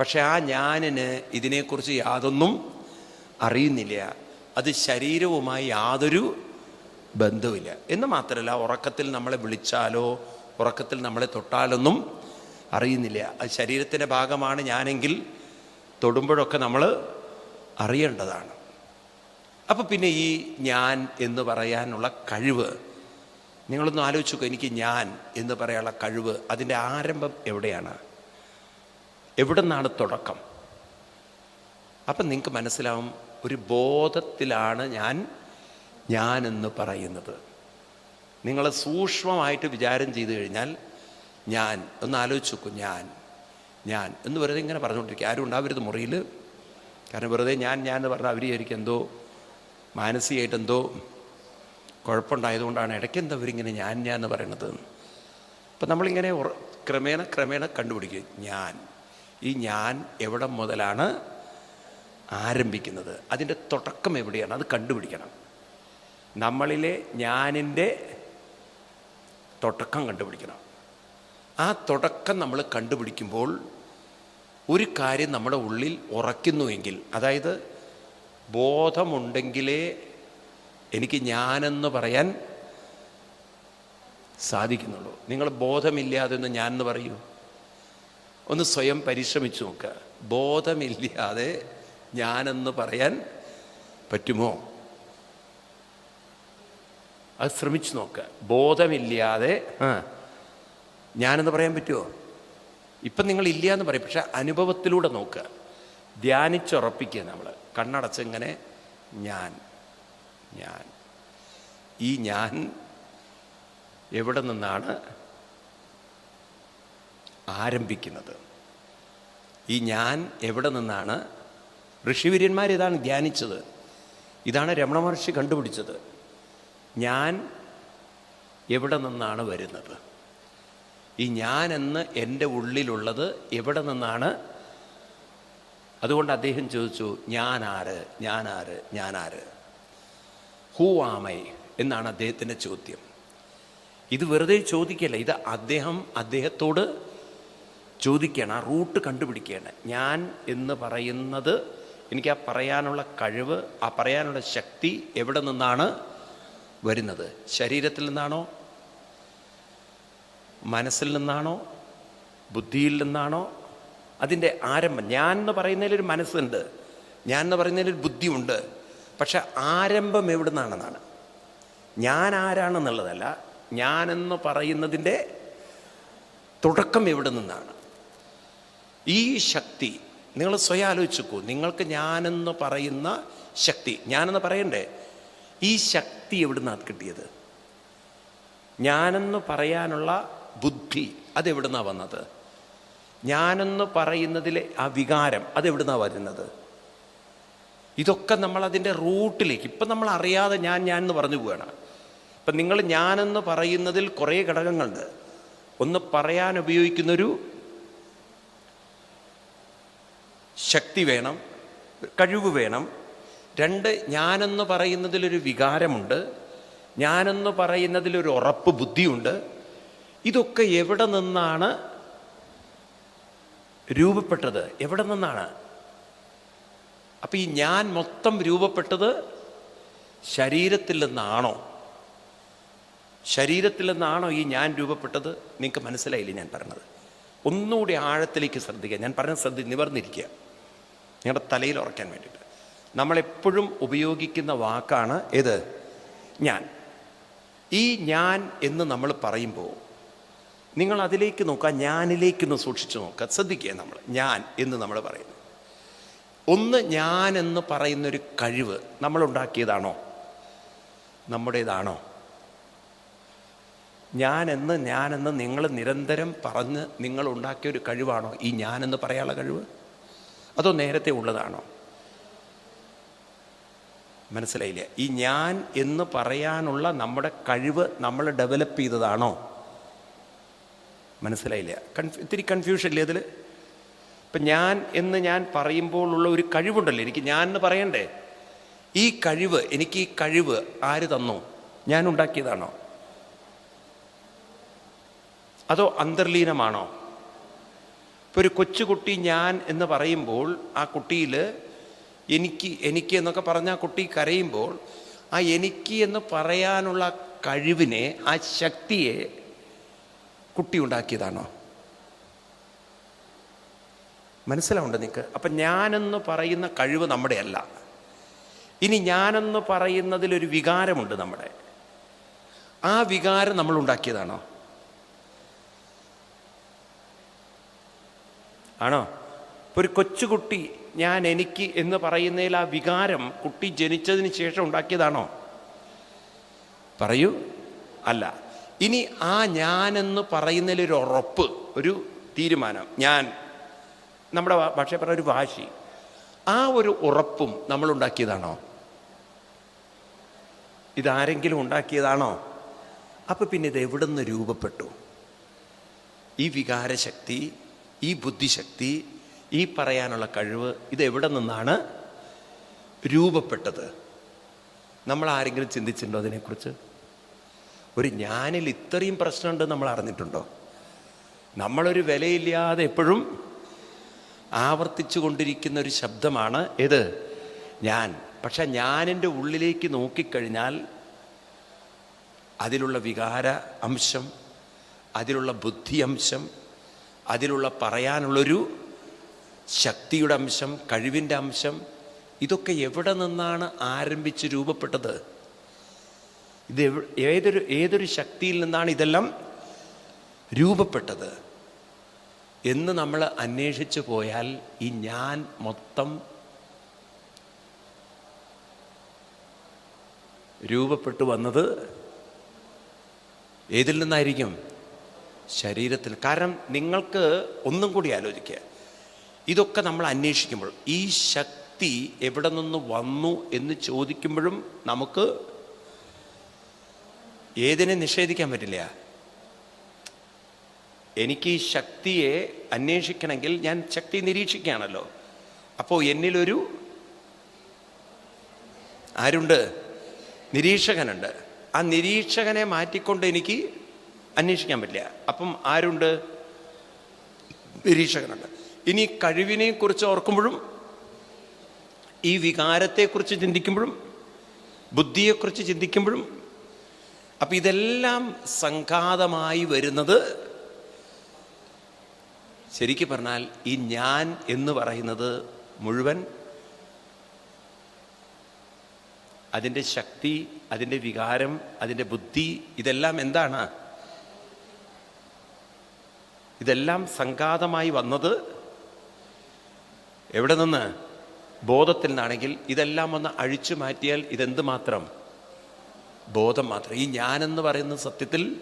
പക്ഷെ ആ ഞാനിന് ഇതിനെക്കുറിച്ച് യാതൊന്നും അറിയുന്നില്ല. അത് ശരീരവുമായി യാതൊരു ബന്ധവുമില്ല. എന്ന് മാത്രമല്ല ഉറക്കത്തിൽ നമ്മളെ വിളിച്ചാലോ ഉറക്കത്തിൽ നമ്മളെ തൊട്ടാലൊന്നും അറിയുന്നില്ല. അത് ശരീരത്തിന്റെ ഭാഗമാണ് ഞാനെങ്കിൽ തൊടുമ്പോഴൊക്കെ നമ്മൾ അറിയേണ്ടതാണ്. അപ്പം പിന്നെ ഈ ഞാൻ എന്ന് പറയാനുള്ള കഴിവ് നിങ്ങളൊന്ന് ആലോചിച്ചു എനിക്ക് ഞാൻ എന്ന് പറയാനുള്ള കഴിവ് അതിന്റെ ആരംഭം എവിടെയാണ്? എവിടെ നിന്നാണ് തുടക്കം? അപ്പം നിങ്ങൾക്ക് മനസ്സിലാവും ഒരു ബോധത്തിലാണ് ഞാൻ ഞാനെന്ന് പറയുന്നത്. നിങ്ങൾ സൂക്ഷ്മമായിട്ട് വിചാരം ചെയ്തു കഴിഞ്ഞാൽ ഞാൻ ഒന്ന് ആലോചിച്ച് ഞാൻ ഞാൻ എന്ന് വെറുതെ ഇങ്ങനെ പറഞ്ഞുകൊണ്ടിരിക്കുക. ആരും ഉണ്ടാവരുത് മുറിയിൽ. കാരണം വെറുതെ ഞാൻ ഞാൻ എന്ന് പറഞ്ഞാൽ അവർ എന്തോ മാനസികമായിട്ട് എന്തോ കുഴപ്പമുണ്ടായതുകൊണ്ടാണ്. ഇടയ്ക്ക് എന്താ അവരിങ്ങനെ ഞാൻ ഞാൻ എന്ന് പറയണത് അപ്പം നമ്മളിങ്ങനെ ക്രമേണ ക്രമേണ കണ്ടുപിടിക്കും. ഞാൻ. ഈ ഞാൻ എവിടെ മുതലാണ് ആരംഭിക്കുന്നത്? അതിന്റെ തുടക്കം എവിടെയാണ്? അത് കണ്ടുപിടിക്കണം. നമ്മളിലെ ഞാനിന്റെ തുടക്കം കണ്ടുപിടിക്കണം. ആ തുടക്കം നമ്മൾ കണ്ടുപിടിക്കുമ്പോൾ ഒരു കാര്യം നമ്മുടെ ഉള്ളിൽ ഉറയ്ക്കുന്നുവെങ്കിൽ അതായത് ബോധമുണ്ടെങ്കിലേ എനിക്ക് ഞാനെന്ന് പറയാൻ സാധിക്കുന്നുള്ളൂ. നിങ്ങൾ ബോധമില്ലാതെ ഒന്ന് ഞാനെന്ന് പറയൂ. ഒന്ന് സ്വയം പരിശ്രമിച്ചു നോക്കുക ബോധമില്ലാതെ ഞാനെന്ന് പറയാൻ പറ്റുമോ? അത് ശ്രമിച്ചു നോക്കുക ബോധമില്ലാതെ ആ ഞാനെന്ന് പറയാൻ പറ്റുമോ ഇപ്പം നിങ്ങൾ ഇല്ല എന്ന് പറയും. പക്ഷെ അനുഭവത്തിലൂടെ നോക്കുക ധ്യാനിച്ചുറപ്പിക്കുക നമ്മൾ കണ്ണടച്ചിങ്ങനെ ഞാൻ ഞാൻ. ഈ ഞാൻ എവിടെ നിന്നാണ് ആരംഭിക്കുന്നത്. ഈ ഞാൻ എവിടെ നിന്നാണ്? ഋഷിവര്യന്മാർ ഇതാണ് ധ്യാനിച്ചത്. ഇതാണ് രമണ മഹർഷി കണ്ടുപിടിച്ചത്. ഞാൻ എവിടെ നിന്നാണ് വരുന്നത്? ഈ ഞാൻ എന്ന് എന്റെ ഉള്ളിലുള്ളത് എവിടെ നിന്നാണ്? അതുകൊണ്ട് അദ്ദേഹം ചോദിച്ചു ഞാനാര് ഞാനാര് ഞാനാര് ഹൂ ആമൈ എന്നാണ് അദ്ദേഹത്തിന്റെ ചോദ്യം. ഇത് വെറുതെ ചോദിക്കല്ല ഇത് അദ്ദേഹം അദ്ദേഹത്തോട് ചോദിക്കുകയാണ് ആ റൂട്ട് കണ്ടുപിടിക്കുകയാണ്. ഞാൻ എന്ന് പറയുന്നത് എനിക്ക് ആ പറയാനുള്ള കഴിവ് ആ പറയാനുള്ള ശക്തി എവിടെ നിന്നാണ് വരുന്നത്? ശരീരത്തിൽ നിന്നാണോ? മനസ്സിൽ നിന്നാണോ? ബുദ്ധിയിൽ നിന്നാണോ? അതിന്റെ ആരംഭം. ഞാൻ എന്ന് പറയുന്നതിലൊരു മനസ്സുണ്ട്. ഞാൻ എന്ന് പറയുന്നതിലൊരു ബുദ്ധിയുണ്ട്. പക്ഷെ ആരംഭം എവിടെ നിന്നാണെന്നാണ് ഞാൻ ആരാണെന്നുള്ളതല്ല ഞാനെന്ന് പറയുന്നതിന്റെ തുടക്കം എവിടെ നിന്നാണ്. ഈ ശക്തി നിങ്ങൾ സ്വയം ആലോചിച്ചോക്കൂ. നിങ്ങൾക്ക് ഞാനെന്ന് പറയുന്ന ശക്തി ഞാനെന്ന് പറയണ്ടേ? ഈ ശക്തി എവിടെ നിന്നാണ് കിട്ടിയത്? ഞാനെന്ന് പറയാനുള്ള ബുദ്ധി അതെവിടുന്നാണ് വന്നത്? ഞാനെന്ന് പറയുന്നതിലെ ആ വികാരം അതെവിടുന്നാണ് വരുന്നത്? ഇതൊക്കെ നമ്മൾ അതിന്റെ റൂട്ടിലേക്ക് ഇപ്പം നമ്മൾ അറിയാതെ ഞാൻ ഞാൻ എന്ന് പറഞ്ഞു പോവുകയാണ് ഇപ്പം നിങ്ങൾ ഞാനെന്ന് പറയുന്നതിൽ കുറേ ഘടകങ്ങളുണ്ട്. ഒന്ന് പറയാൻ ഉപയോഗിക്കുന്നൊരു ശക്തി വേണം കഴിവ് വേണം. രണ്ട് ഞാനെന്ന് പറയുന്നതിലൊരു വികാരമുണ്ട്. ഞാനെന്ന് പറയുന്നതിലൊരു ഉറപ്പ് ബുദ്ധിയുണ്ട്. ഇതൊക്കെ എവിടെ നിന്നാണ് രൂപപ്പെട്ടത്? എവിടെ നിന്നാണ്? അപ്പം ഈ ഞാൻ മൊത്തം രൂപപ്പെട്ടത് ശരീരത്തിൽ നിന്നാണോ? ശരീരത്തിൽ നിന്നാണോ ഈ ഞാൻ രൂപപ്പെട്ടത്? നിങ്ങൾക്ക് മനസ്സിലായില്ലേ ഞാൻ പറഞ്ഞത്? ഒന്നുകൂടി ആഴത്തിലേക്ക് ശ്രദ്ധിക്കുക. ഞാൻ പറഞ്ഞ ശ്രദ്ധി നിവർന്നിരിക്കുക. നിങ്ങളുടെ തലയിൽ ഉറക്കാൻ വേണ്ടിയിട്ട്. നമ്മളെപ്പോഴും ഉപയോഗിക്കുന്ന വാക്കാണ് ഏത്? ഞാൻ. ഈ ഞാൻ എന്ന് നമ്മൾ പറയുമ്പോൾ നിങ്ങൾ അതിലേക്ക് നോക്കുക ഞാനിലേക്കൊന്ന് സൂക്ഷിച്ചു നോക്കുക. ശ്രദ്ധിക്കുക നമ്മൾ. ഞാൻ എന്ന് നമ്മൾ പറയുന്നു. ഒന്ന് ഞാൻ എന്ന് പറയുന്നൊരു കഴിവ് നമ്മൾ ഉണ്ടാക്കിയതാണോ? നമ്മുടേതാണോ? ഞാനെന്ന് ഞാനെന്ന് നിങ്ങൾ നിരന്തരം പറഞ്ഞ് നിങ്ങൾ ഉണ്ടാക്കിയ ഒരു കഴിവാണോ ഈ ഞാൻ എന്ന് പറയാനുള്ള കഴിവ്? അതോ നേരത്തെ ഉള്ളതാണോ? മനസ്സിലായില്ല? ഈ ഞാൻ എന്ന് പറയാനുള്ള നമ്മുടെ കഴിവ് നമ്മൾ ഡെവലപ്പ് ചെയ്തതാണോ? മനസ്സിലായില്ല? കൺഫ്യൂ ഇത്തിരി കൺഫ്യൂഷൻ ഇല്ലേ അതിൽ ഇപ്പം ഞാൻ എന്ന് ഞാൻ പറയുമ്പോഴുള്ള ഒരു കഴിവുണ്ടല്ലോ. എനിക്ക് ഞാൻ എന്ന് പറയണ്ടേ? ഈ കഴിവ് എനിക്ക് ഈ കഴിവ് ആര് തന്നു? ഞാൻ ഉണ്ടാക്കിയതാണോ? അതോ അന്തർലീനമാണോ? ഇപ്പോൾ ഒരു കൊച്ചുകുട്ടി ഞാൻ എന്ന് പറയുമ്പോൾ ആ കുട്ടിയിൽ എനിക്ക് എനിക്ക് എന്നൊക്കെ പറഞ്ഞ ആ കുട്ടി കരയുമ്പോൾ ആ എനിക്ക് എന്ന് പറയാനുള്ള കഴിവിനെ ആ ശക്തിയെ കുട്ടി ഉണ്ടാക്കിയതാണോ? മനസ്സിലാവുണ്ട് നിങ്ങൾക്ക് അപ്പം ഞാനെന്ന് പറയുന്ന കഴിവ് നമ്മുടെ അല്ല. ഇനി ഞാനെന്ന് പറയുന്നതിലൊരു വികാരമുണ്ട് നമ്മുടെ. ആ വികാരം നമ്മൾ ഉണ്ടാക്കിയതാണോ? ആണോ? ഒരു കൊച്ചുകുട്ടി ഞാൻ എനിക്ക് എന്ന് പറയുന്നതിൽ ആ വികാരം കുട്ടി ജനിച്ചതിന് ശേഷം ഉണ്ടാക്കിയതാണോ? പറയൂ. അല്ല. ഇനി ആ ഞാനെന്ന് പറയുന്നതിലൊരു ഉറപ്പ് ഒരു തീരുമാനം. ഞാൻ നമ്മുടെ ഭാഷ പറഞ്ഞ ഒരു വാശി. ആ ഒരു ഉറപ്പും നമ്മൾ ഉണ്ടാക്കിയതാണോ? ഇതാരെങ്കിലും ഉണ്ടാക്കിയതാണോ? അപ്പം പിന്നെ ഇത് എവിടെ നിന്ന് രൂപപ്പെട്ടു? ഈ വികാരശക്തി ഈ ബുദ്ധിശക്തി ഈ പറയാനുള്ള കഴിവ് ഇത് എവിടെ നിന്നാണ് രൂപപ്പെട്ടത്? നമ്മൾ ആരെങ്കിലും ചിന്തിച്ചിട്ടുണ്ടോ അതിനെക്കുറിച്ച്? ഒരു ഞാനിൽ ഇത്രയും പ്രശ്നമുണ്ട് നമ്മൾ അറിഞ്ഞിട്ടുണ്ടോ? നമ്മളൊരു വിലയില്ലാതെ എപ്പോഴും ആവർത്തിച്ചു കൊണ്ടിരിക്കുന്ന ഒരു ശബ്ദമാണ് ഏത്? ഞാൻ. പക്ഷെ ഞാനെന്റെ ഉള്ളിലേക്ക് നോക്കിക്കഴിഞ്ഞാൽ അതിലുള്ള വികാര അംശം അതിലുള്ള ബുദ്ധി അംശം അതിലുള്ള പറയാനുള്ളൊരു ശക്തിയുടെ അംശം കഴിവിന്റെ അംശം ഇതൊക്കെ എവിടെ നിന്നാണ് ആരംഭിച്ച് രൂപപ്പെട്ടത്? ഇത് ഏതൊരു ഏതൊരു ശക്തിയിൽ നിന്നാണ് ഇതെല്ലാം രൂപപ്പെട്ടത്? എന്ന് നമ്മൾ അന്വേഷിച്ചു പോയാൽ ഈ ഞാൻ മൊത്തം രൂപപ്പെട്ടു വന്നത് ഏതിൽ നിന്നായിരിക്കും? ശരീരത്തിൽ. കാരണം നിങ്ങൾക്ക് ഒന്നും കൂടി ആലോചിക്കുക. ഇതൊക്കെ നമ്മൾ അന്വേഷിക്കുമ്പോൾ ഈ ശക്തി എവിടെ നിന്ന് വന്നു എന്ന് ചോദിക്കുമ്പോഴും നമുക്ക് ഏതിനെ നിഷേധിക്കാൻ പറ്റില്ല. എനിക്ക് ഈ ശക്തിയെ അന്വേഷിക്കണമെങ്കിൽ ഞാൻ ശക്തി നിരീക്ഷിക്കുകയാണല്ലോ. അപ്പോൾ എന്നിലൊരു ആരുണ്ട്? നിരീക്ഷകനുണ്ട്. ആ നിരീക്ഷകനെ മാറ്റിക്കൊണ്ട് എനിക്ക് അന്വേഷിക്കാൻ പറ്റില്ല. അപ്പം ആരുണ്ട്? നിരീക്ഷകനുണ്ട്. ഇനി കഴിവിനെ കുറിച്ച് ഓർക്കുമ്പോഴും ഈ വികാരത്തെക്കുറിച്ച് ചിന്തിക്കുമ്പോഴും ബുദ്ധിയെക്കുറിച്ച് ചിന്തിക്കുമ്പോഴും അപ്പം ഇതെല്ലാം സംഘാതമായി വരുന്നത് ശരിക്കും പറഞ്ഞാൽ ഈ ഞാൻ എന്ന് പറയുന്നത് മുഴുവൻ അതിന്റെ ശക്തി അതിന്റെ വികാരം അതിന്റെ ബുദ്ധി ഇതെല്ലാം എന്താണ്? ഇതെല്ലാം സംഘാതമായി വന്നത് എവിടെ നിന്ന്? ബോധത്തിൽ നിന്നാണെങ്കിൽ ഇതെല്ലാം ഒന്ന് അഴിച്ചു മാറ്റിയാൽ ഇതെന്ത് മാത്രം? ബോധം മാത്രം. ഈ ഞാനെന്ന് പറയുന്ന സത്യത്തിൽ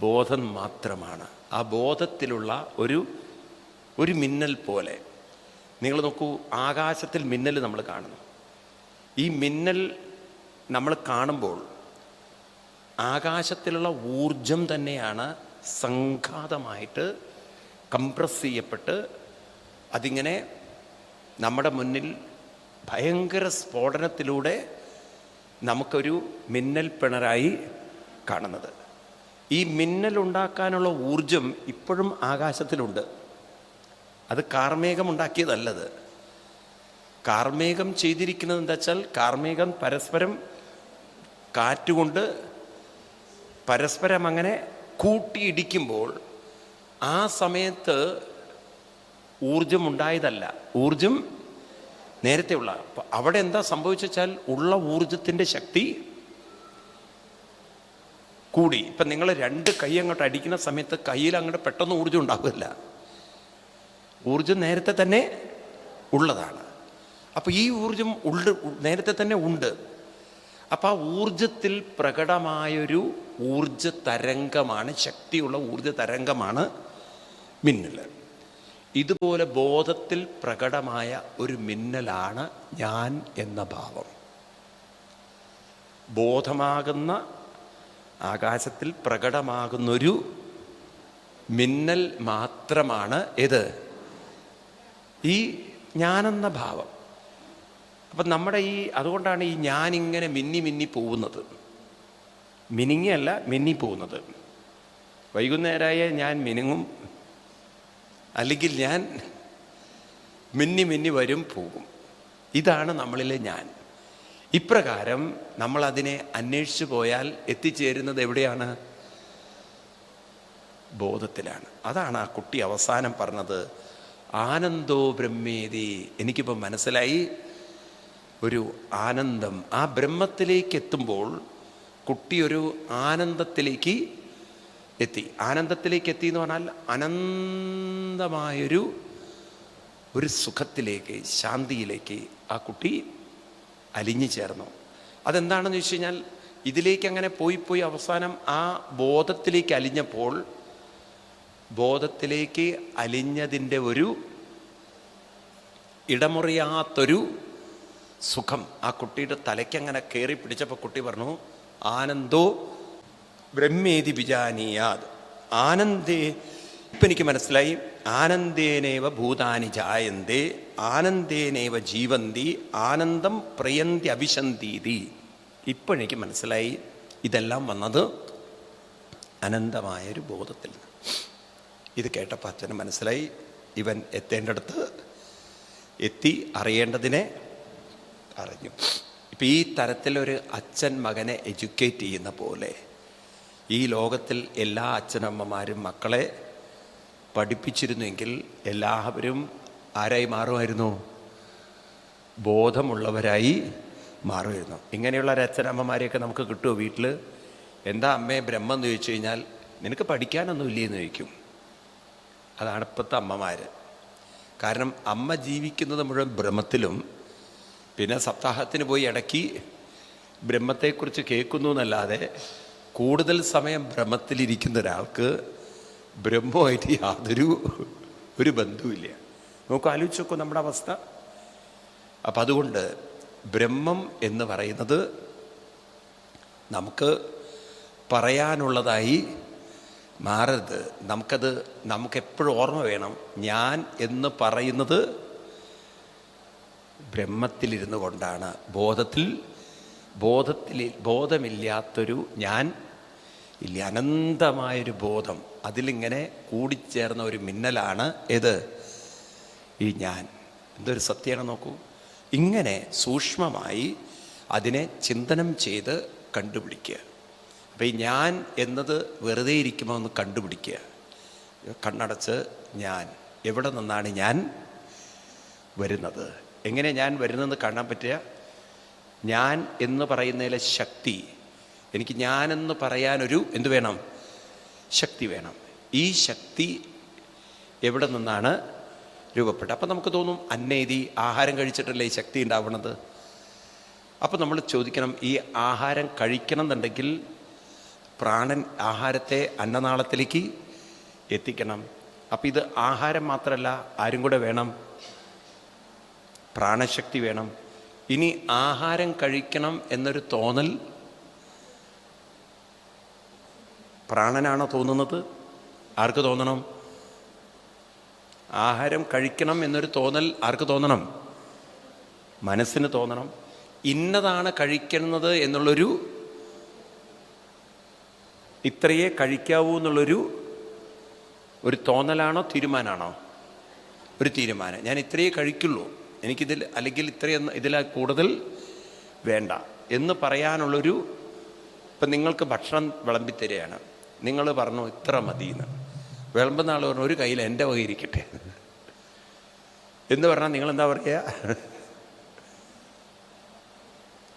ബോധം മാത്രമാണ്. ആ ബോധത്തിലുള്ള ഒരു ഒരു മിന്നൽ പോലെ. നിങ്ങൾ നോക്കൂ ആകാശത്തിൽ മിന്നൽ നമ്മൾ കാണുന്നു. ഈ മിന്നൽ നമ്മൾ കാണുമ്പോൾ ആകാശത്തിലുള്ള ഊർജം തന്നെയാണ് സംഘാതമായിട്ട് കംപ്രസ് ചെയ്യപ്പെട്ട് അതിങ്ങനെ നമ്മുടെ മുന്നിൽ ഭയങ്കര സ്ഫോടനത്തിലൂടെ നമുക്കൊരു മിന്നൽ പിണറായി കാണുന്നത്. ഈ മിന്നൽ ഉണ്ടാക്കാനുള്ള ഊർജം ഇപ്പോഴും ആകാശത്തിലുണ്ട്. അത് കാർമേകം ഉണ്ടാക്കിയതല്ലത്. കാർമേകം ചെയ്തിരിക്കുന്നത് എന്താ വെച്ചാൽ കാർമേകം പരസ്പരം കാറ്റുകൊണ്ട് പരസ്പരം അങ്ങനെ കൂട്ടിയിടിക്കുമ്പോൾ ആ സമയത്ത് ഊർജം ഉണ്ടായതല്ല. ഊർജം നേരത്തെ ഉള്ള അപ്പൊ അവിടെ എന്താ സംഭവിച്ചാൽ ഉള്ള ഊർജത്തിന്റെ ശക്തി കൂടി. ഇപ്പം നിങ്ങൾ രണ്ട് കൈ അങ്ങോട്ട് അടിക്കുന്ന സമയത്ത് കയ്യിൽ അങ്ങോട്ട് പെട്ടെന്ന് ഊർജം ഉണ്ടാവില്ല. ഊർജം നേരത്തെ തന്നെ ഉള്ളതാണ്. അപ്പോൾ ഈ ഊർജം ഉള്ള നേരത്തെ തന്നെ ഉണ്ട്. അപ്പം ആ ഊർജത്തിൽ പ്രകടമായൊരു ഊർജ തരംഗമാണ് ശക്തിയുള്ള ഊർജ തരംഗമാണ് മിന്നൽ. ഇതുപോലെ ബോധത്തിൽ പ്രകടമായ ഒരു മിന്നലാണ് ഞാൻ എന്ന ഭാവം. ബോധമാകുന്ന ആകാശത്തിൽ പ്രകടമാകുന്നൊരു മിന്നൽ മാത്രമാണ് ഇത്. ഈ ഞാനെന്ന ഭാവം. അപ്പം നമ്മുടെ ഈ അതുകൊണ്ടാണ് ഈ ഞാനിങ്ങനെ മിന്നി മിന്നി പോകുന്നത്. മിനിങ്ങിയല്ല മിന്നി പോകുന്നത് വൈകുന്നേരമായ ഞാൻ മിനുങ്ങും അല്ലെങ്കിൽ ഞാൻ മിന്നി മിന്നി വരും പോകും. ഇതാണ് നമ്മളിലെ ഞാൻ. ഇപ്രകാരം നമ്മളതിനെ അന്വേഷിച്ചു പോയാൽ എത്തിച്ചേരുന്നത് എവിടെയാണ്? ബോധത്തിലാണ്. അതാണ് ആ കുട്ടി അവസാനം പറഞ്ഞത് ആനന്ദോ ബ്രഹ്മേതി എനിക്കിപ്പോൾ മനസ്സിലായി. ഒരു ആനന്ദം ആ ബ്രഹ്മത്തിലേക്ക് എത്തുമ്പോൾ കുട്ടി ഒരു ആനന്ദത്തിലേക്ക് എത്തി. ആനന്ദത്തിലേക്ക് എത്തി എന്ന് പറഞ്ഞാൽ അനന്തമായൊരു ഒരു സുഖത്തിലേക്ക് ശാന്തിയിലേക്ക് ആ കുട്ടി അലിഞ്ഞു ചേർന്നു. അതെന്താണെന്ന് വെച്ച് കഴിഞ്ഞാൽ ഇതിലേക്ക് അങ്ങനെ പോയി പോയി അവസാനം ആ ബോധത്തിലേക്ക് അലിഞ്ഞപ്പോൾ ബോധത്തിലേക്ക് അലിഞ്ഞതിന്റെ ഒരു ഇടമുറിയാത്തൊരു സുഖം ആ കുട്ടിയുടെ തലയ്ക്കങ്ങനെ കയറി പിടിച്ചപ്പോൾ കുട്ടി പറഞ്ഞു ആനന്ദോ ബ്രഹ്മേതി വിജാനീയാത്. ആനന്ദേ ഇപ്പം എനിക്ക് മനസ്സിലായി. ആനന്ദേനേവ ഭൂതാനി ജായന്തേ ആനന്ദേനേവ ജീവന്തി ആനന്ദം പ്രയന്തി അഭിശന്തീതി. ഇപ്പോഴെനിക്ക് മനസ്സിലായി. ഇതെല്ലാം വന്നത് അനന്തമായൊരു ബോധത്തിൽ ഇത് കേട്ടപ്പോൾ അച്ഛന് മനസ്സിലായി. ഇവൻ എത്തേണ്ടടുത്ത് എത്തി അറിയേണ്ടതിനെ അറിഞ്ഞു. ഇപ്പം ഈ തരത്തിലൊരു അച്ഛൻ മകനെ എഡ്യൂക്കേറ്റ് ചെയ്യുന്ന പോലെ ഈ ലോകത്തിൽ എല്ലാ അച്ഛനമ്മമാരും മക്കളെ പഠിപ്പിച്ചിരുന്നെങ്കിൽ എല്ലാവരും ആരായി മാറുമായിരുന്നു? ബോധമുള്ളവരായി മാറുമായിരുന്നു. ഇങ്ങനെയുള്ള ഒരു അച്ഛനമ്മമാരെയൊക്കെ നമുക്ക് കിട്ടുമോ വീട്ടിൽ എന്താ അമ്മയെ ബ്രഹ്മം എന്ന് ചോദിച്ചു കഴിഞ്ഞാൽ നിനക്ക് പഠിക്കാനൊന്നും ഇല്ലേന്ന് ചോദിക്കും. അതാണ് ഇപ്പോഴത്തെ അമ്മമാർ കാരണം അമ്മ ജീവിക്കുന്നത് മുഴുവൻ ബ്രഹ്മത്തിലും പിന്നെ സപ്താഹത്തിന് പോയി ഇടയ്ക്ക് ബ്രഹ്മത്തെക്കുറിച്ച് കേൾക്കുന്നു എന്നല്ലാതെ കൂടുതൽ സമയം ബ്രഹ്മത്തിലിരിക്കുന്ന ഒരാൾക്ക് ബ്രഹ്മമായിട്ട് യാതൊരു ഒരു ബന്ധവുമില്ല. നമുക്ക് ആലോചിച്ച് നോക്കൂ നമ്മുടെ അവസ്ഥ. അപ്പം അതുകൊണ്ട് ബ്രഹ്മം എന്ന് പറയുന്നത് നമുക്ക് പറയാനുള്ളതായി മാറരുത്. നമുക്കത് നമുക്കെപ്പോഴും ഓർമ്മ വേണം. ഞാൻ എന്ന് പറയുന്നത് ബ്രഹ്മത്തിലിരുന്നു കൊണ്ടാണ് ബോധത്തിൽ ബോധത്തിൽ ബോധമില്ലാത്തൊരു ഞാൻ ഇല്ല അനന്തമായൊരു ബോധം അതിലിങ്ങനെ കൂടിച്ചേർന്ന ഒരു മിന്നലാണ് ഏത്? ഈ ഞാൻ. എന്തൊരു സത്യമാണ് നോക്കൂ. ഇങ്ങനെ സൂക്ഷ്മമായി അതിനെ ചിന്തനം ചെയ്ത് കണ്ടുപിടിക്കുക. അപ്പം ഈ ഞാൻ എന്നത് വെറുതെ ഇരിക്കുമോ എന്ന് കണ്ടുപിടിക്കുക. കണ്ണടച്ച് ഞാൻ എവിടെ നിന്നാണ് ഞാൻ വരുന്നത്? എങ്ങനെ ഞാൻ വരുന്നതെന്ന് കാണാൻ പറ്റുക? ഞാൻ എന്ന് പറയുന്നതിലെ ശക്തി എനിക്ക് ഞാനെന്ന് പറയാനൊരു എന്ത് വേണം? ശക്തി വേണം. ഈ ശക്തി എവിടെ നിന്നാണ് രൂപപ്പെട്ടത്? അപ്പം നമുക്ക് തോന്നും അന്നേതി ആഹാരം കഴിച്ചിട്ടല്ലേ ഈ ശക്തി ഉണ്ടാവണത്? അപ്പം നമ്മൾ ചോദിക്കണം ഈ ആഹാരം കഴിക്കണം എന്നുണ്ടെങ്കിൽ പ്രാണൻ ആഹാരത്തെ അന്നനാളത്തിലേക്ക് എത്തിക്കണം. അപ്പം ഇത് ആഹാരം മാത്രമല്ല ആരും കൂടെ വേണം. പ്രാണശക്തി വേണം. ഇനി ആഹാരം കഴിക്കണം എന്നൊരു തോന്നൽ പ്രാണനാണോ തോന്നുന്നത്? ആർക്ക് തോന്നണം? ആഹാരം കഴിക്കണം എന്നൊരു തോന്നൽ ആർക്ക് തോന്നണം? മനസ്സിന് തോന്നണം. ഇന്നതാണ് കഴിക്കുന്നത് എന്നുള്ളൊരു ഇത്രയേ കഴിക്കാവൂ എന്നുള്ളൊരു ഒരു തോന്നലാണോ തീരുമാനമാണോ ഒരു തീരുമാനം. ഞാൻ ഇത്രയേ കഴിക്കുള്ളൂ. എനിക്കിതിൽ അല്ലെങ്കിൽ ഇത്രയൊന്നും ഇതിൽ കൂടുതൽ വേണ്ട എന്ന് പറയാനുള്ളൊരു ഇപ്പം നിങ്ങൾക്ക് ഭക്ഷണം വിളമ്പിത്തരികയാണ്. നിങ്ങൾ പറഞ്ഞു ഇത്ര മതിയെന്ന്. വിളമ്പുന്ന ആൾ പറഞ്ഞു ഒരു കയ്യിൽ എന്റെ വക ഇരിക്കട്ടെ. എന്ന് പറഞ്ഞാൽ നിങ്ങൾ എന്താ പറയുക?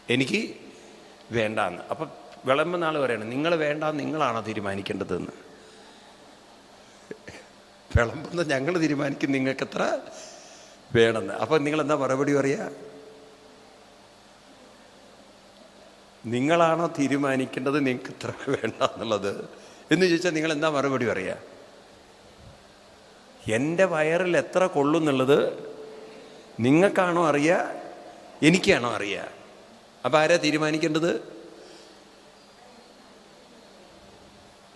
എനിക്ക് വേണ്ടാന്ന്. അപ്പം വിളമ്പുന്ന ആൾ പറയണം നിങ്ങൾ വേണ്ട നിങ്ങളാണോ തീരുമാനിക്കേണ്ടതെന്ന്. വിളമ്പുന്ന ഞങ്ങൾ തീരുമാനിക്കും. നിങ്ങൾക്ക് എത്ര വേണമെന്ന്. അപ്പം നിങ്ങൾ എന്താ മറുപടി പറയുക നിങ്ങളാണോ തീരുമാനിക്കേണ്ടത് നിങ്ങൾക്ക് ഇത്ര വേണ്ട എന്നുള്ളത്? എന്ന് ചോദിച്ചാൽ നിങ്ങൾ എന്താ മറുപടി പറയുക എന്റെ വയറിൽ എത്ര കൊള്ളുന്നുള്ളത് നിങ്ങൾക്കാണോ അറിയുക എനിക്കാണോ അറിയുക അപ്പം ആരാ തീരുമാനിക്കേണ്ടത്?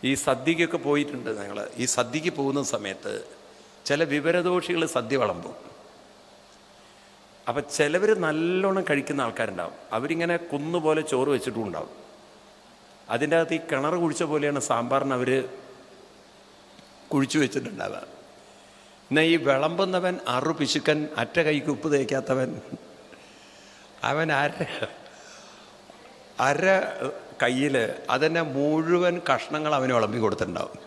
ഈ സദ്യക്കൊക്കെ പോയിട്ടുണ്ട് ഞങ്ങൾ ഈ സദ്യക്ക് പോകുന്ന സമയത്ത് ചില വിവരദോഷികൾ സദ്യ വിളമ്പും. അപ്പം ചിലവർ നല്ലോണം കഴിക്കുന്ന ആൾക്കാരുണ്ടാവും. അവരിങ്ങനെ കുന്നുപോലെ ചോറ് വെച്ചിട്ടും ഉണ്ടാവും അതിന്റെ അകത്ത് ഈ കിണർ കുഴിച്ച പോലെയാണ് സാമ്പാറിന് അവർ കുഴിച്ചു വെച്ചിട്ടുണ്ടാവുക. പിന്നെ ഈ വിളമ്പുന്നവൻ അറു പിശുക്കൻ അറ്റ കൈക്ക് ഉപ്പ് തേക്കാത്തവൻ അവൻ അര അര കയ്യിൽ അതിനെ മുഴുവൻ കഷ്ണങ്ങൾ അവന് വിളമ്പി കൊടുത്തിട്ടുണ്ടാവും.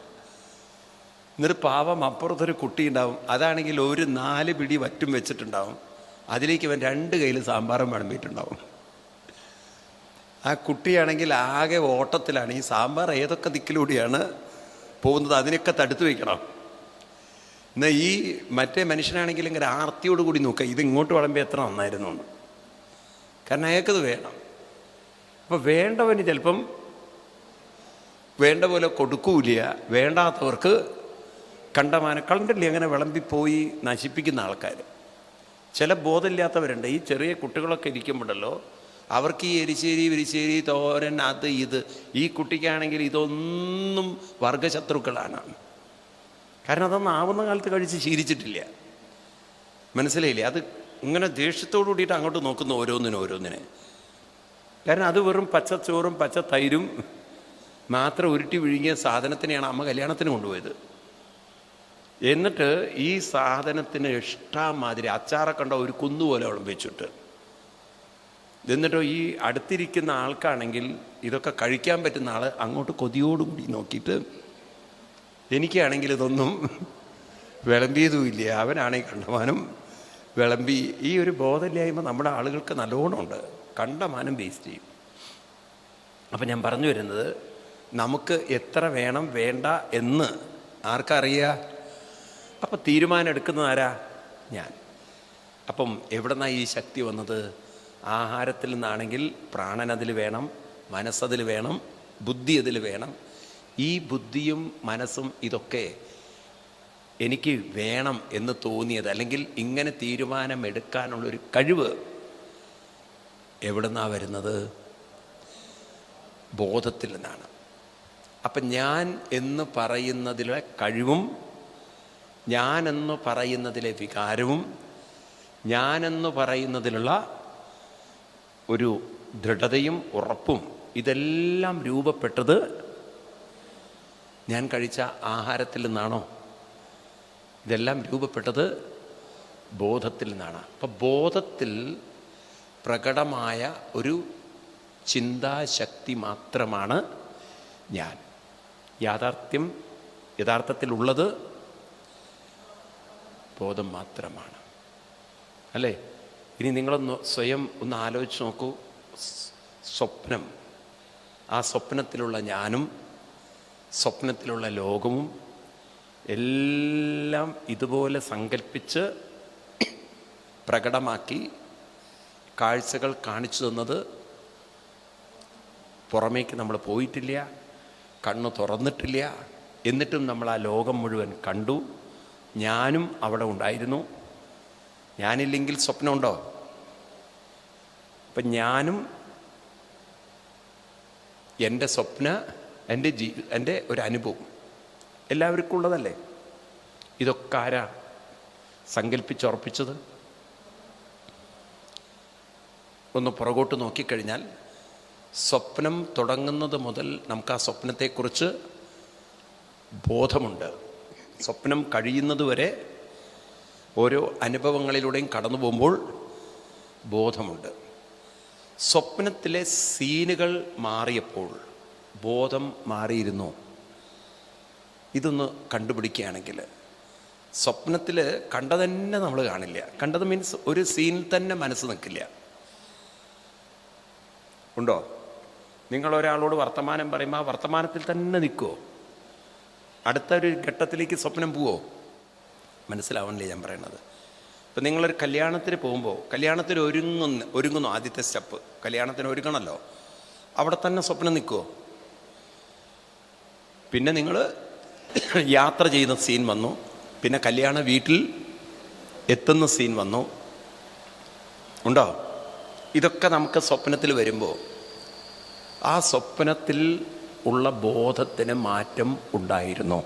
എന്നിട്ട് പാവം അപ്പുറത്തൊരു കുട്ടി ഉണ്ടാവും അതാണെങ്കിൽ ഒരു നാല് പിടി വറ്റും വെച്ചിട്ടുണ്ടാവും. അതിലേക്ക് ഇവൻ രണ്ട് കയ്യിൽ സാമ്പാറും വിളമ്പിയിട്ടുണ്ടാവും ആ കുട്ടിയാണെങ്കിൽ ആകെ ഓട്ടത്തിലാണ്. ഈ സാമ്പാർ ഏതൊക്കെ ദിക്കിലൂടെയാണ് പോകുന്നത് അതിനൊക്കെ തടുത്തു വയ്ക്കണം. എന്നാൽ ഈ മറ്റേ മനുഷ്യനാണെങ്കിൽ ഇങ്ങനെ ആർത്തിയോട് കൂടി നോക്കുക ഇത് ഇങ്ങോട്ട് വിളമ്പി എത്ര നന്നായിരുന്നു എന്ന്. കാരണം അയാൾക്കത് വേണം. അപ്പോൾ വേണ്ടവന് ചിലപ്പം വേണ്ട പോലെ കൊടുക്കൂല വേണ്ടാത്തവർക്ക് കണ്ടമാനം കണ്ടില്ലേ അങ്ങനെ വിളമ്പിപ്പോയി നശിപ്പിക്കുന്ന ആൾക്കാർ ചില ബോധമില്ലാത്തവരുണ്ട്. ഈ ചെറിയ കുട്ടികളൊക്കെ ഇരിക്കുമ്പോഴല്ലോ അവർക്ക് ഈ എരിശ്ശേരി വിരിശ്ശേരി തോരൻ അത് ഇത്. ഈ കുട്ടിക്കാണെങ്കിൽ ഇതൊന്നും വർഗശത്രുക്കളാണ്. കാരണം അതൊന്നും ആവുന്ന കാലത്ത് കഴിച്ച് ശീലിച്ചിട്ടില്ല. മനസ്സിലായില്ലേ? അത് ഇങ്ങനെ ദേഷ്യത്തോടു കൂടിയിട്ട് അങ്ങോട്ട് നോക്കുന്നു ഓരോന്നിനും ഓരോന്നിനെ. കാരണം അത് വെറും പച്ചച്ചോറും പച്ച തൈരും മാത്രം ഉരുട്ടി വിഴുങ്ങിയ സാധനത്തിനെയാണ് അമ്മ കല്യാണത്തിന് കൊണ്ടുപോയത്. എന്നിട്ട് ഈ സാധനത്തിന് ഇഷ്ടമാതിരി അച്ചാറെ കണ്ട ഒരു കുന്നുപോലെ വിളമ്പിച്ചിട്ട് എന്നിട്ടോ ഈ അടുത്തിരിക്കുന്ന ആൾക്കാണെങ്കിൽ ഇതൊക്കെ കഴിക്കാൻ പറ്റുന്ന ആൾ അങ്ങോട്ട് കൊതിയോടുകൂടി നോക്കിയിട്ട് എനിക്കാണെങ്കിൽ ഇതൊന്നും വിളമ്പിയതുമില്ല. അവനാണെങ്കിൽ കണ്ടമാനം വിളമ്പി. ഈ ഒരു ബോധമില്ലായ്മ നമ്മുടെ ആളുകൾക്ക് നല്ലോണമുണ്ട്. കണ്ടമാനം വേസ്റ്റ് ചെയ്യും. അപ്പം ഞാൻ പറഞ്ഞു വരുന്നത് നമുക്ക് എത്ര വേണം വേണ്ട എന്ന് ആർക്കറിയാ? അപ്പം തീരുമാനം എടുക്കുന്നത് ആരാ? ഞാൻ. അപ്പം എവിടെന്നാ ഈ ശക്തി വന്നത്? ആഹാരത്തിൽ നിന്നാണെങ്കിൽ പ്രാണൻ അതിൽ വേണം മനസ്സതിൽ വേണം ബുദ്ധി അതിൽ വേണം. ഈ ബുദ്ധിയും മനസ്സും ഇതൊക്കെ എനിക്ക് വേണം എന്ന് തോന്നിയത് അല്ലെങ്കിൽ ഇങ്ങനെ തീരുമാനമെടുക്കാനുള്ളൊരു കഴിവ് എവിടെന്നാ വരുന്നത്? ബോധത്തിൽ നിന്നാണ്. അപ്പം ഞാൻ എന്ന് പറയുന്നതിലെ കഴിവും ഞാനെന്ന് പറയുന്നതിലെ വികാരവും ഞാനെന്ന് പറയുന്നതിലുള്ള ഒരു ദൃഢതയും ഉറപ്പും ഇതെല്ലാം രൂപപ്പെട്ടത് ഞാൻ കഴിച്ച ആഹാരത്തിൽ നിന്നാണോ? ഇതെല്ലാം രൂപപ്പെട്ടത് ബോധത്തിൽ നിന്നാണ്. അപ്പം ബോധത്തിൽ പ്രകടമായ ഒരു ചിന്താശക്തി മാത്രമാണ് ഞാൻ. യാഥാർത്ഥ്യം യഥാർത്ഥത്തിലുള്ളത് ബോധം മാത്രമാണ്. അല്ലേ? ഇനി നിങ്ങളൊന്ന് സ്വയം ഒന്ന് ആലോചിച്ച് നോക്കൂ. സ്വപ്നം. ആ സ്വപ്നത്തിലുള്ള ഞാനും സ്വപ്നത്തിലുള്ള ലോകവും എല്ലാം ഇതുപോലെ സങ്കല്പിച്ച് പ്രകടമാക്കി കാഴ്ചകൾ കാണിച്ചു തന്നത് പുറമേക്ക് നമ്മൾ പോയിട്ടില്ല കണ്ണ് തുറന്നിട്ടില്ല. എന്നിട്ടും നമ്മൾ ആ ലോകം മുഴുവൻ കണ്ടു. ഞാനും അവിടെ ഉണ്ടായിരുന്നു. ഞാനില്ലെങ്കിൽ സ്വപ്നമുണ്ടോ? അപ്പം ഞാനും എന്റെ സ്വപ്ന എന്റെ ജീ എന്റെ ഒരു അനുഭവം. എല്ലാവർക്കും ഉള്ളതല്ലേ? ഇതൊക്കെ ആരാ സങ്കല്പിച്ചുറപ്പിച്ചത്? ഒന്ന് പുറകോട്ട് നോക്കിക്കഴിഞ്ഞാൽ സ്വപ്നം തുടങ്ങുന്നത് മുതൽ നമുക്ക് ആ സ്വപ്നത്തെക്കുറിച്ച് ബോധമുണ്ട്. സ്വപ്നം കഴിയുന്നതുവരെ ഓരോ അനുഭവങ്ങളിലൂടെയും കടന്നു പോകുമ്പോൾ ബോധമുണ്ട്. സ്വപ്നത്തിലെ സീനുകൾ മാറിയപ്പോൾ ബോധം മാറിയിരുന്നു. ഇതൊന്ന് കണ്ടുപിടിക്കുകയാണെങ്കിൽ സ്വപ്നത്തിൽ കണ്ടതന്നെ നമ്മൾ കാണില്ല. കണ്ടത് മീൻസ് ഒരു സീനിൽ തന്നെ മനസ്സ് നിൽക്കില്ല. ഉണ്ടോ? നിങ്ങളൊരാളോട് വർത്തമാനം പറയുമ്പോൾ ആ വർത്തമാനത്തിൽ തന്നെ നിൽക്കുമോ അടുത്ത ഒരു ഘട്ടത്തിലേക്ക് സ്വപ്നം പോവോ? മനസ്സിലാവണില്ലേ ഞാൻ പറയണത് ഇപ്പം നിങ്ങളൊരു കല്യാണത്തിന് പോകുമ്പോൾ കല്യാണത്തിന് ഒരുങ്ങുന്ന ഒരുങ്ങുന്നു ആദ്യത്തെ സ്റ്റെപ്പ്. കല്യാണത്തിന് ഒരുങ്ങണമല്ലോ അവിടെ തന്നെ സ്വപ്നം നിൽക്കുമോ പിന്നെ നിങ്ങൾ യാത്ര ചെയ്യുന്ന സീൻ വന്നു. പിന്നെ കല്യാണ വീട്ടിൽ എത്തുന്ന സീൻ വന്നു. ഉണ്ടോ? ഇതൊക്കെ നമുക്ക് സ്വപ്നത്തിൽ വരുമ്പോൾ ആ സ്വപ്നത്തിൽ ഉള്ള ബോധത്തിന് മാറ്റം ഉണ്ടായിരുന്നു.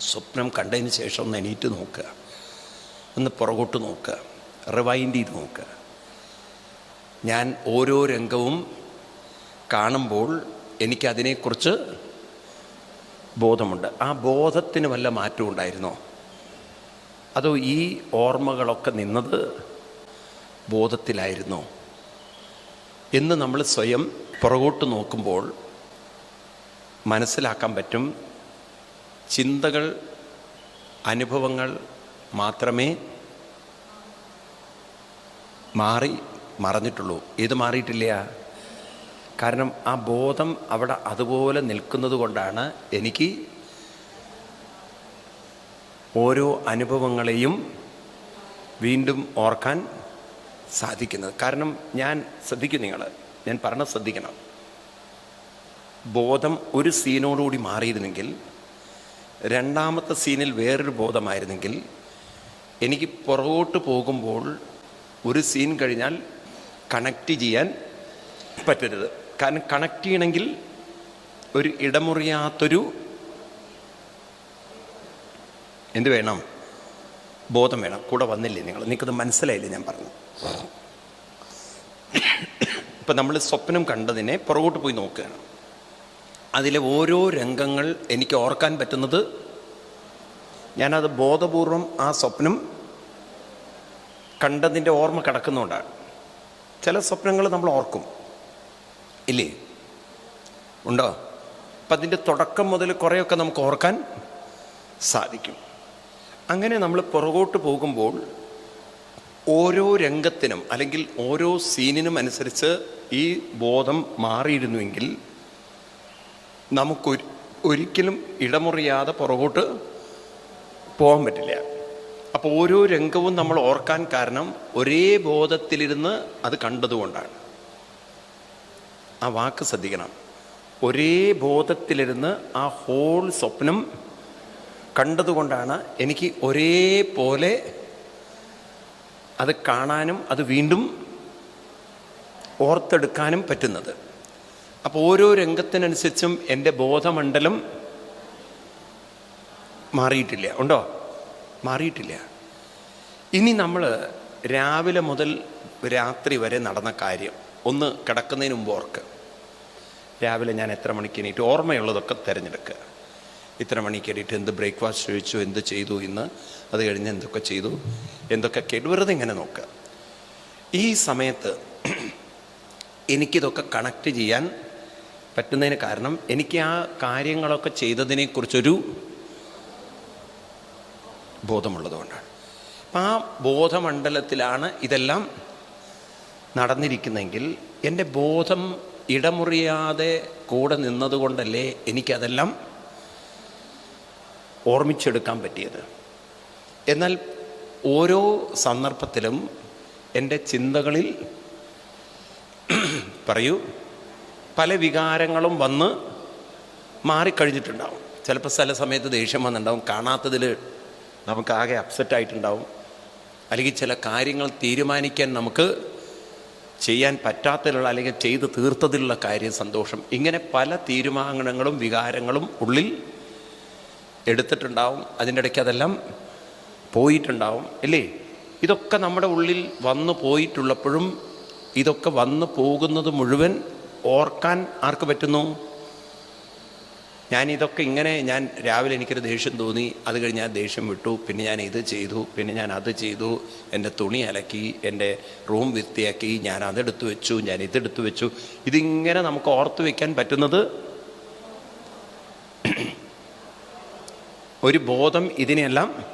സ്വപ്നം കണ്ടതിന് ശേഷം ഒന്ന് എണീറ്റ് നോക്കുക. ഒന്ന് പുറകോട്ട് നോക്കുക. റിവൈൻഡ് ചെയ്ത് നോക്കുക. ഞാൻ ഓരോ രംഗവും കാണുമ്പോൾ എനിക്കതിനെക്കുറിച്ച് ബോധമുണ്ട്. ആ ബോധത്തിന് വല്ല മാറ്റം ഉണ്ടായിരുന്നോ? അതോ ഈ ഓർമ്മകളൊക്കെ നിന്നത് ബോധത്തിലായിരുന്നോ? എന്ന് നമ്മൾ സ്വയം പുറകോട്ട് നോക്കുമ്പോൾ മനസ്സിലാക്കാൻ പറ്റും. ചിന്തകൾ അനുഭവങ്ങൾ മാത്രമേ മാറി മറഞ്ഞിട്ടുള്ളൂ ഇത് മാറിയിട്ടില്ല? കാരണം ആ ബോധം അവിടെ അതുപോലെ നിൽക്കുന്നത് കൊണ്ടാണ് എനിക്ക് ഓരോ അനുഭവങ്ങളെയും വീണ്ടും ഓർക്കാൻ സാധിക്കുന്നത്. കാരണം ഞാൻ ശ്രദ്ധിക്കും നിങ്ങൾ ഞാൻ പറഞ്ഞ ശ്രദ്ധിക്കണം. ബോധം ഒരു സീനോടുകൂടി മാറിയിരുന്നെങ്കിൽ രണ്ടാമത്തെ സീനിൽ വേറൊരു ബോധമായിരുന്നെങ്കിൽ എനിക്ക് പുറകോട്ട് പോകുമ്പോൾ ഒരു സീൻ കഴിഞ്ഞാൽ കണക്റ്റ് ചെയ്യാൻ പറ്റരുത്. കാരണം കണക്ട് ചെയ്യണമെങ്കിൽ ഒരു ഇടമുറിയാത്തൊരു എന്ത് വേണം? ബോധം വേണം. കൂടെ വന്നില്ലേ നിങ്ങൾ? നിങ്ങൾക്കത് മനസ്സിലായില്ലേ ഞാൻ പറഞ്ഞു? ഇപ്പം നമ്മൾ സ്വപ്നം കണ്ടതിനെ പുറകോട്ട് പോയി നോക്കുകയാണ്. അതിലെ ഓരോ രംഗങ്ങൾ എനിക്ക് ഓർക്കാൻ പറ്റുന്നത് ഞാനത് ബോധപൂർവം ആ സ്വപ്നം കണ്ടതിന്റെ ഓർമ്മ കിടക്കുന്നതുകൊണ്ടാണ്. ചില സ്വപ്നങ്ങൾ നമ്മൾ ഓർക്കും. ഇല്ലേ? ഉണ്ടോ? അപ്പം അതിന്റെ തുടക്കം മുതൽ കുറേയൊക്കെ നമുക്ക് ഓർക്കാൻ സാധിക്കും. അങ്ങനെ നമ്മൾ പുറകോട്ട് പോകുമ്പോൾ ഓരോ രംഗത്തിനും അല്ലെങ്കിൽ ഓരോ സീനിനും അനുസരിച്ച് ഈ ബോധം മാറിയിരുന്നുവെങ്കിൽ നമുക്കൊരു ഒരിക്കലും ഇടമുറിയാതെ പുറകോട്ട് പോകാൻ പറ്റില്ല. അപ്പോൾ ഓരോ രംഗവും നമ്മൾ ഓർക്കാൻ കാരണം ഒരേ ബോധത്തിലിരുന്ന് അത് കണ്ടതുകൊണ്ടാണ്. ആ വാക്ക് ശ്രദ്ധിക്കണം. ഒരേ ബോധത്തിലിരുന്ന് ആ ഹോൾ സ്വപ്നം കണ്ടതുകൊണ്ടാണ് എനിക്ക് ഒരേപോലെ അത് കാണാനും അത് വീണ്ടും ഓർത്തെടുക്കാനും പറ്റുന്നത്. അപ്പോൾ ഓരോ രംഗത്തിനനുസരിച്ചും എന്റെ ബോധമണ്ഡലം മാറിയിട്ടില്ല. ഉണ്ടോ? മാറിയിട്ടില്ല. ഇനി നമ്മൾ രാവിലെ മുതൽ രാത്രി വരെ നടന്ന കാര്യം ഒന്ന് കിടക്കുന്നതിന് മുമ്പ് ഓർക്ക്. രാവിലെ ഞാൻ എത്ര മണിക്ക് എണീറ്റ് ഓർമ്മയുള്ളതൊക്കെ തിരഞ്ഞെടുക്കുക ഇത്ര മണിക്ക് എണീറ്റ് എന്ത് ബ്രേക്ക്ഫാസ്റ്റ് കഴിച്ചു എന്ത് ചെയ്തു ഇന്ന്? അത് കഴിഞ്ഞ് എന്തൊക്കെ ചെയ്തു? എന്തൊക്കെ കേട്ടു? ഇങ്ങനെ നോക്കുക ഈ സമയത്ത് എനിക്കിതൊക്കെ കണക്ട് ചെയ്യാൻ പറ്റുന്നതിന് കാരണം എനിക്ക് ആ കാര്യങ്ങളൊക്കെ ചെയ്തതിനെക്കുറിച്ചൊരു ബോധമുള്ളതുകൊണ്ടാണ്. അപ്പം ആ ബോധമണ്ഡലത്തിലാണ് ഇതെല്ലാം നടന്നിരിക്കുന്നെങ്കിൽ എന്റെ ബോധം ഇടമുറിയാതെ കൂടെ നിന്നതുകൊണ്ടല്ലേ എനിക്കതെല്ലാം ഓർമ്മിച്ചെടുക്കാൻ പറ്റിയത്? എന്നാൽ ഓരോ സന്ദർഭത്തിലും എന്റെ ചിന്തകളിൽ പറയൂ പല വികാരങ്ങളും വന്ന് മാറിക്കഴിഞ്ഞിട്ടുണ്ടാവും. ചിലപ്പോൾ ചില സമയത്ത് ദേഷ്യം വന്നിട്ടുണ്ടാവും. കാണാത്തതിൽ നമുക്കാകെ അപ്സെറ്റ് ആയിട്ടുണ്ടാവും. അല്ലെങ്കിൽ ചില കാര്യങ്ങൾ തീരുമാനിക്കാൻ നമുക്ക് ചെയ്യാൻ പറ്റാത്തതിലുള്ള അല്ലെങ്കിൽ ചെയ്ത് തീർത്തതിലുള്ള കാര്യം സന്തോഷം. ഇങ്ങനെ പല തീരുമാനങ്ങളും വികാരങ്ങളും ഉള്ളിൽ എടുത്തിട്ടുണ്ടാവും. അതിന്റെ ഇടയ്ക്ക് അതെല്ലാം പോയിട്ടുണ്ടാവും. അല്ലേ? ഇതൊക്കെ നമ്മുടെ ഉള്ളിൽ വന്നു പോയിട്ടുള്ളപ്പോഴും ഇതൊക്കെ വന്നു പോകുന്നത് മുഴുവൻ ഓർക്കാൻ ആർക്ക് പറ്റുന്നു? ഞാൻ ഇതൊക്കെ ഇങ്ങനെ ഞാൻ രാവിലെ എനിക്കൊരു ദേഷ്യം തോന്നി. അത് കഴിഞ്ഞ് ഞാൻ ദേഷ്യം വിട്ടു. പിന്നെ ഞാൻ ഇത് ചെയ്തു. പിന്നെ ഞാൻ അത് ചെയ്തു. എന്റെ തുണി അലക്കി എന്റെ റൂം വൃത്തിയാക്കി. ഞാൻ അതെടുത്തു വെച്ചു. ഞാൻ ഇതെടുത്തു വെച്ചു. ഇതിങ്ങനെ നമുക്ക് ഓർത്തു വയ്ക്കാൻ പറ്റുന്നത് ഒരു ബോധം ഇതിനെല്ലാം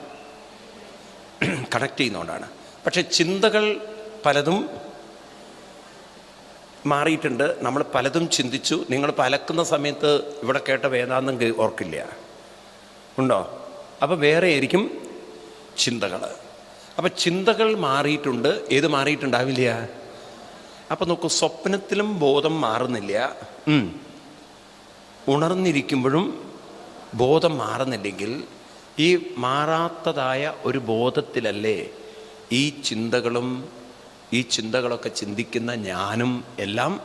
കണക്ട് ചെയ്യുന്നതുകൊണ്ടാണ് പക്ഷെ ചിന്തകൾ പലതും മാറിയിട്ടുണ്ട്. നമ്മൾ പലതും ചിന്തിച്ചു. നിങ്ങൾ പലക്കുന്ന സമയത്ത് ഇവിടെ കേട്ട വേദാന്തം ഓർക്കില്ല. ഉണ്ടോ? അപ്പോൾ വേറെ ആയിരിക്കും ചിന്തകൾ അപ്പം ചിന്തകൾ മാറിയിട്ടുണ്ട്. ഏത് മാറിയിട്ടുണ്ടാവില്ല? അപ്പം നോക്കൂ സ്വപ്നത്തിലും ബോധം മാറുന്നില്ല. ഉണർന്നിരിക്കുമ്പോഴും ബോധം മാറുന്നില്ലെങ്കിൽ ഈ മാറാത്തതായ ഒരു ബോധത്തിലല്ലേ ഈ ചിന്തകളും ഈ ചിന്തകളൊക്കെ ചിന്തിക്കുന്ന ഞാനും എല്ലാം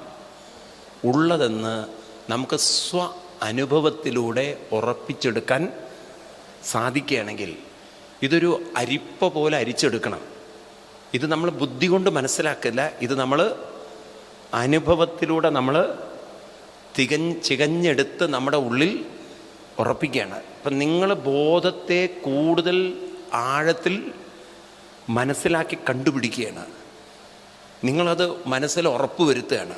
ഉള്ളതെന്ന് നമുക്ക് സ്വ അനുഭവത്തിലൂടെ ഉറപ്പിച്ചെടുക്കാൻ സാധിക്കുകയാണെങ്കിൽ ഇതൊരു അരിപ്പ പോലെ അരിച്ചെടുക്കണം. ഇത് നമ്മൾ ബുദ്ധി കൊണ്ട് മനസ്സിലാക്കില്ല. ഇത് നമ്മൾ അനുഭവത്തിലൂടെ നമ്മൾ തികഞ്ഞ് ചികഞ്ഞെടുത്ത് നമ്മുടെ ഉള്ളിൽ ഉറപ്പിക്കുകയാണ്. അപ്പം നിങ്ങൾ ബോധത്തെ കൂടുതൽ ആഴത്തിൽ മനസ്സിലാക്കി കണ്ടുപിടിക്കുകയാണ്. നിങ്ങളത് മനസ്സിൽ ഉറപ്പ് വരുത്തുകയാണ്.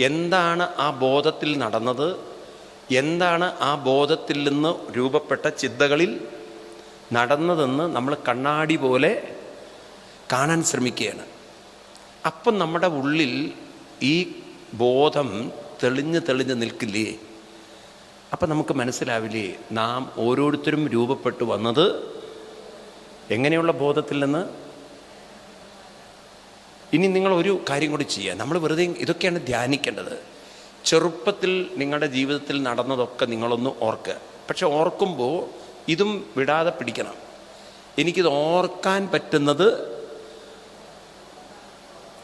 എന്താണ് ആ ബോധത്തിൽ നടന്നത്? എന്താണ് ആ ബോധത്തിൽ നിന്ന് രൂപപ്പെട്ട ചിന്തകളിൽ നടന്നതെന്ന് നമ്മൾ കണ്ണാടി പോലെ കാണാൻ ശ്രമിക്കുകയാണ്. അപ്പം നമ്മുടെ ഉള്ളിൽ ഈ ബോധം തെളിഞ്ഞ് തെളിഞ്ഞ് നിൽക്കില്ലേ? അപ്പം നമുക്ക് മനസ്സിലാവില്ലേ? നാം ഓരോരുത്തരും രൂപപ്പെട്ടു വന്നത് എങ്ങനെയുള്ള ബോധത്തിൽ നിന്ന്? ഇനി നിങ്ങൾ ഒരു കാര്യം കൂടി ചെയ്യുക. നമ്മൾ വെറുതെ ഇതൊക്കെയാണ് ധ്യാനിക്കേണ്ടത്. ചെറുപ്പത്തിൽ നിങ്ങളുടെ ജീവിതത്തിൽ നടന്നതൊക്കെ നിങ്ങളൊന്ന് ഓർക്കുക. പക്ഷെ ഓർക്കുമ്പോൾ ഇതും വിടാതെ പിടിക്കണം. എനിക്കിത് ഓർക്കാൻ പറ്റുന്നത്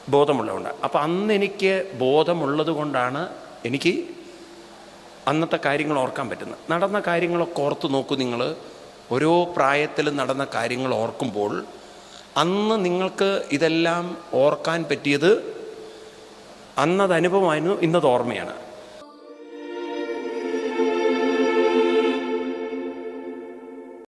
ബോധമുള്ളതുകൊണ്ട്. അപ്പം അന്ന് എനിക്ക് ബോധമുള്ളത് കൊണ്ടാണ് എനിക്ക് അന്നത്തെ കാര്യങ്ങൾ ഓർക്കാൻ പറ്റുന്നത്. നടന്ന കാര്യങ്ങളൊക്കെ ഓർത്ത് നോക്കൂ നിങ്ങൾ. ഓരോ പ്രായത്തിലും നടന്ന കാര്യങ്ങൾ ഓർക്കുമ്പോൾ അന്ന് നിങ്ങൾക്ക് ഇതെല്ലാം ഓർക്കാൻ പറ്റിയത് അന്നത് അനുഭവമായിരുന്നു ഇന്നത് ഓർമ്മയാണ്.